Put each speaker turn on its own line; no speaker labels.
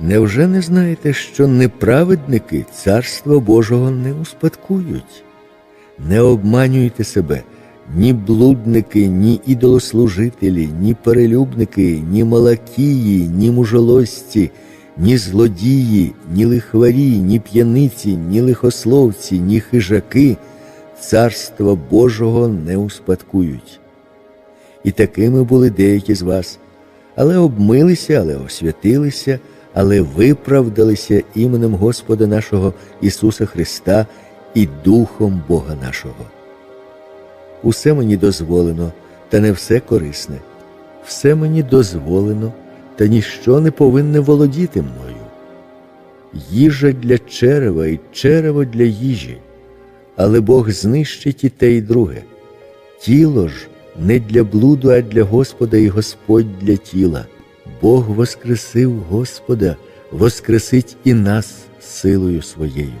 Невже не знаєте, що неправедники царства Божого не успадкують? Не обманюйте себе, ні блудники, ні ідолослужителі, ні перелюбники, ні малакії, ні мужолосці, ні злодії, ні лихварі, ні п'яниці, ні лихословці, ні хижаки царства Божого не успадкують. І такими були деякі з вас, але обмилися, але освятилися, але виправдалися іменем Господа нашого Ісуса Христа і Духом Бога нашого. Усе мені дозволено, та не все корисне. Все мені дозволено, та ніщо не повинне володіти мною. Їжа для черева і черево для їжі, але Бог знищить і те, і друге. Тіло ж не для блуду, а для Господа і Господь для тіла. Бог воскресив Господа, воскресить і нас силою своєю.